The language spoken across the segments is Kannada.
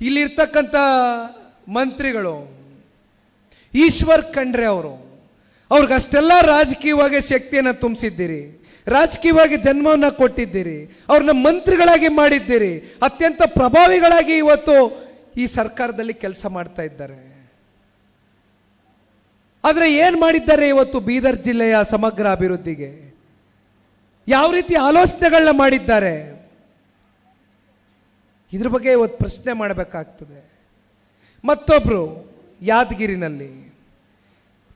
ಇಲ್ಲಿರ್ತಕ್ಕಂಥ ಮಂತ್ರಿಗಳು, ಈಶ್ವರ್ ಖಂಡ್ರೆ ಅವರು, ಅವ್ರಿಗಷ್ಟೆಲ್ಲ ರಾಜಕೀಯವಾಗಿ ಶಕ್ತಿಯನ್ನು ತುಂಬಿಸಿದ್ದೀರಿ. ರಾಜಕೀಯವಾಗಿ ಜನ್ಮವನ್ನು ಕೊಟ್ಟಿದ್ದೀರಿ. ಅವ್ರನ್ನ ಮಂತ್ರಿಗಳಾಗಿ ಮಾಡಿದ್ದೀರಿ. ಅತ್ಯಂತ ಪ್ರಭಾವಿಗಳಾಗಿ ಇವತ್ತು ಈ ಸರ್ಕಾರದಲ್ಲಿ ಕೆಲಸ ಮಾಡ್ತಾ ಇದ್ದಾರೆ. ಆದರೆ ಏನು ಮಾಡಿದ್ದಾರೆ ಇವತ್ತು ಬೀದರ್ ಜಿಲ್ಲೆಯ ಸಮಗ್ರ ಅಭಿವೃದ್ಧಿಗೆ? ಯಾವ ರೀತಿ ಆಲೋಚನೆಗಳನ್ನ ಮಾಡಿದ್ದಾರೆ? ಇದ್ರ ಬಗ್ಗೆ ಇವತ್ತು ಪ್ರಶ್ನೆ ಮಾಡಬೇಕಾಗ್ತದೆ. ಮತ್ತೊಬ್ಬರು ಯಾದಗಿರಿನಲ್ಲಿ,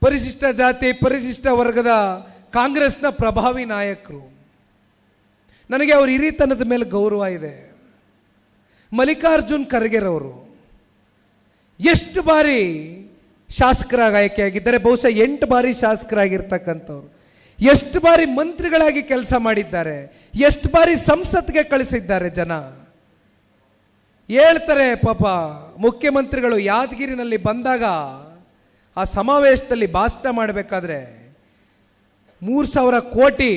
ಪರಿಶಿಷ್ಟ ಜಾತಿ, ಪರಿಶಿಷ್ಟ ವರ್ಗದ ಕಾಂಗ್ರೆಸ್ನ ಪ್ರಭಾವಿ ನಾಯಕರು, ನನಗೆ ಅವ್ರ ಹಿರಿತನದ ಮೇಲೆ ಗೌರವ ಇದೆ. ಮಲ್ಲಿಕಾರ್ಜುನ್ ಖರ್ಗೆರವರು ಎಷ್ಟು ಬಾರಿ ಶಾಸಕರಾಗಿ ಆಯ್ಕೆಯಾಗಿದ್ದಾರೆ, ಬಹುಶಃ ಎಂಟು ಬಾರಿ ಶಾಸಕರಾಗಿರ್ತಕ್ಕಂಥವ್ರು. ಎಷ್ಟು ಬಾರಿ ಮಂತ್ರಿಗಳಾಗಿ ಕೆಲಸ ಮಾಡಿದ್ದಾರೆ, ಎಷ್ಟು ಬಾರಿ ಸಂಸತ್ಗೆ ಕಳಿಸಿದ್ದಾರೆ ಜನ. ಹೇಳ್ತಾರೆ ಪಾಪ ಮುಖ್ಯಮಂತ್ರಿಗಳು ಯಾದಗಿರಿನಲ್ಲಿ ಬಂದಾಗ ಆ ಸಮಾವೇಶದಲ್ಲಿ ಭಾಷಣ ಮಾಡಬೇಕಾದ್ರೆ ಮೂರು ಸಾವಿರ ಕೋಟಿ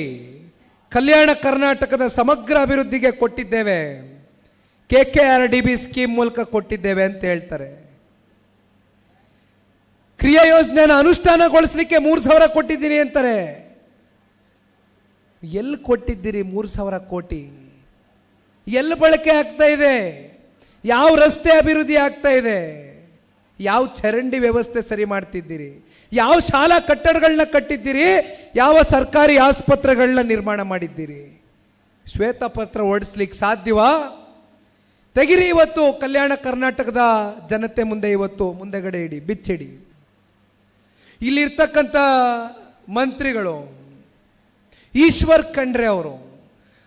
ಕಲ್ಯಾಣ ಕರ್ನಾಟಕದ ಸಮಗ್ರ ಅಭಿವೃದ್ಧಿಗೆ ಕೊಟ್ಟಿದ್ದೇವೆ. K K R D B scheme ಮೂಲಕ ಕೊಟ್ಟಿದ್ದೇವೆ ಅಂತ ಹೇಳ್ತಾರೆ. ಕ್ರಿಯಾ ಯೋಜನೆಯನ್ನು ಅನುಷ್ಠಾನಗೊಳಿಸಲಿಕ್ಕೆ ಮೂರು ಸಾವಿರ ಕೊಟ್ಟಿದ್ದೀನಿ ಅಂತಾರೆ. ಎಲ್ಲಿ ಕೊಟ್ಟಿದ್ದೀರಿ ಮೂರು ಸಾವಿರ ಕೋಟಿ? ಎಲ್ಲಿ ಬಳಕೆ ಆಗ್ತಾ ಇದೆ? ಯಾವ ರಸ್ತೆ ಅಭಿವೃದ್ಧಿ ಆಗ್ತಾ ಇದೆ? ಯಾವ ಚರಂಡಿ ವ್ಯವಸ್ಥೆ ಸರಿ ಮಾಡ್ತಿದ್ದೀರಿ? ಯಾವ ಶಾಲಾ ಕಟ್ಟಡಗಳನ್ನ ಕಟ್ಟಿದ್ದೀರಿ? ಯಾವ ಸರ್ಕಾರಿ ಆಸ್ಪತ್ರೆಗಳನ್ನ ನಿರ್ಮಾಣ ಮಾಡಿದ್ದೀರಿ? ಶ್ವೇತಪತ್ರ ಓಡಿಸ್ಲಿಕ್ಕೆ ಸಾಧ್ಯವಾ? ತೆಗಿರಿ ಇವತ್ತು ಕಲ್ಯಾಣ ಕರ್ನಾಟಕದ ಜನತೆ ಮುಂದೆ ಇವತ್ತು ಮುಂದೆಗಡೆ ಇಡಿ, ಬಿಚ್ಚಿಡಿ. ಇಲ್ಲಿರ್ತಕ್ಕಂಥ ಮಂತ್ರಿಗಳು ಈಶ್ವರ್ ಖಂಡ್ರೆ ಅವರು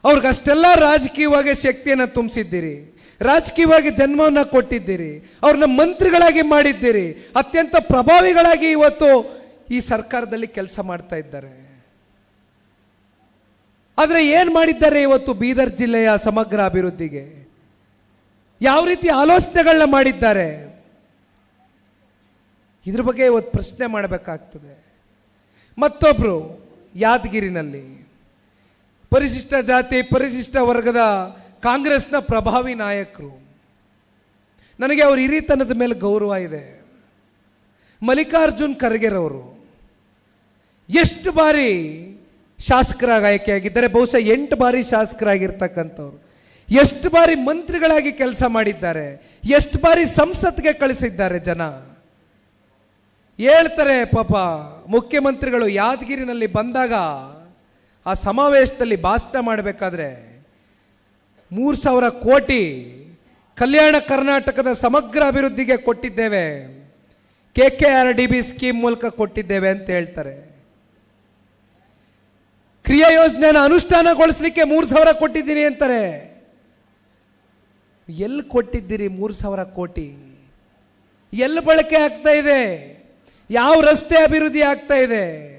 ಅವ್ರಿಗಷ್ಟೆಲ್ಲ ರಾಜಕೀಯವಾಗಿ ಶಕ್ತಿಯನ್ನು ತುಂಬಿಸಿದ್ದೀರಿ. ರಾಜಕೀಯವಾಗಿ ಜನ್ಮವನ್ನು ಕೊಟ್ಟಿದ್ದೀರಿ. ಅವ್ರನ್ನ ಮಂತ್ರಿಗಳಾಗಿ ಮಾಡಿದ್ದೀರಿ. ಅತ್ಯಂತ ಪ್ರಭಾವಿಗಳಾಗಿ ಇವತ್ತು ಈ ಸರ್ಕಾರದಲ್ಲಿ ಕೆಲಸ ಮಾಡ್ತಾ ಇದ್ದಾರೆ. ಆದರೆ ಏನು ಮಾಡಿದ್ದಾರೆ ಇವತ್ತು ಬೀದರ್ ಜಿಲ್ಲೆಯ ಸಮಗ್ರ ಅಭಿವೃದ್ಧಿಗೆ? ಯಾವ ರೀತಿ ಆಲೋಚನೆಗಳನ್ನ ಮಾಡಿದ್ದಾರೆ? ಇದ್ರ ಬಗ್ಗೆ ಇವತ್ತು ಪ್ರಶ್ನೆ ಮಾಡಬೇಕಾಗ್ತದೆ. ಮತ್ತೊಬ್ಬರು ಯಾದಗಿರಿನಲ್ಲಿ ಪರಿಶಿಷ್ಟ ಜಾತಿ, ಪರಿಶಿಷ್ಟ ವರ್ಗದ ಕಾಂಗ್ರೆಸ್ನ ಪ್ರಭಾವಿ ನಾಯಕರು. ನನಗೆ ಅವ್ರ ಹಿರಿತನದ ಮೇಲೆ ಗೌರವ ಇದೆ. ಮಲ್ಲಿಕಾರ್ಜುನ್ ಖರ್ಗೆರವರು ಎಷ್ಟು ಬಾರಿ ಶಾಸಕರಾಗಿ ಆಯ್ಕೆಯಾಗಿದ್ದಾರೆ, ಬಹುಶಃ ಎಂಟು ಬಾರಿ ಶಾಸಕರಾಗಿರ್ತಕ್ಕಂಥವ್ರು. ಎಷ್ಟು ಬಾರಿ ಮಂತ್ರಿಗಳಾಗಿ ಕೆಲಸ ಮಾಡಿದ್ದಾರೆ, ಎಷ್ಟು ಬಾರಿ ಸಂಸತ್ಗೆ ಕಳಿಸಿದ್ದಾರೆ ಜನ. ಹೇಳ್ತಾರೆ ಪಾಪ ಮುಖ್ಯಮಂತ್ರಿಗಳು ಯಾದಗಿರಿನಲ್ಲಿ ಬಂದಾಗ ಆ ಸಮಾವೇಶದಲ್ಲಿ ಭಾಷಣ ಮಾಡಬೇಕಾದ್ರೆ ಮೂರು ಸಾವಿರ ಕೋಟಿ ಕಲ್ಯಾಣ ಕರ್ನಾಟಕದ ಸಮಗ್ರ ಅಭಿವೃದ್ಧಿಗೆ ಕೊಟ್ಟಿದ್ದೇವೆ. K K R D B scheme ಮೂಲಕ ಕೊಟ್ಟಿದ್ದೇವೆ ಅಂತ ಹೇಳ್ತಾರೆ. ಕ್ರಿಯಾ ಯೋಜನೆನ ಅನುಷ್ಠಾನಗೊಳಿಸಲಿಕ್ಕೆ ಮೂರು ಸಾವಿರ ಕೊಟ್ಟಿದ್ದೀನಿ ಅಂತಾರೆ. ಎಲ್ಲಿ ಕೊಟ್ಟಿದ್ದೀರಿ ಮೂರು ಸಾವಿರ ಕೋಟಿ? ಎಲ್ಲಿ ಬಳಕೆ ಆಗ್ತಾ ಇದೆ? ಯಾವ ರಸ್ತೆ ಅಭಿವೃದ್ಧಿ ಆಗ್ತಾ ಇದೆ?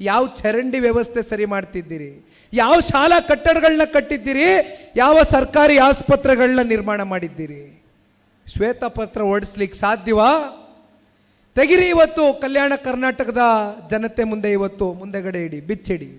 ಯಾವ ಚರಂಡಿ ವ್ಯವಸ್ಥೆ ಸರಿ ಮಾಡ್ತಿದ್ದೀರಿ? ಯಾವ ಶಾಲಾ ಕಟ್ಟಡಗಳನ್ನ ಕಟ್ಟಿದ್ದೀರಿ? ಯಾವ ಸರ್ಕಾರಿ ಆಸ್ಪತ್ರೆಗಳನ್ನ ನಿರ್ಮಾಣ ಮಾಡಿದ್ದೀರಿ? ಶ್ವೇತಪತ್ರ ಓಡಿಸ್ಲಿಕ್ಕೆ ಸಾಧ್ಯವಾ? ತೆಗಿರಿ ಇವತ್ತು ಕಲ್ಯಾಣ ಕರ್ನಾಟಕದ ಜನತೆ ಮುಂದೆ ಇವತ್ತು ಮುಂದೆಗಡೆ ಇಡಿ, ಬಿಚ್ಚಿಡಿ.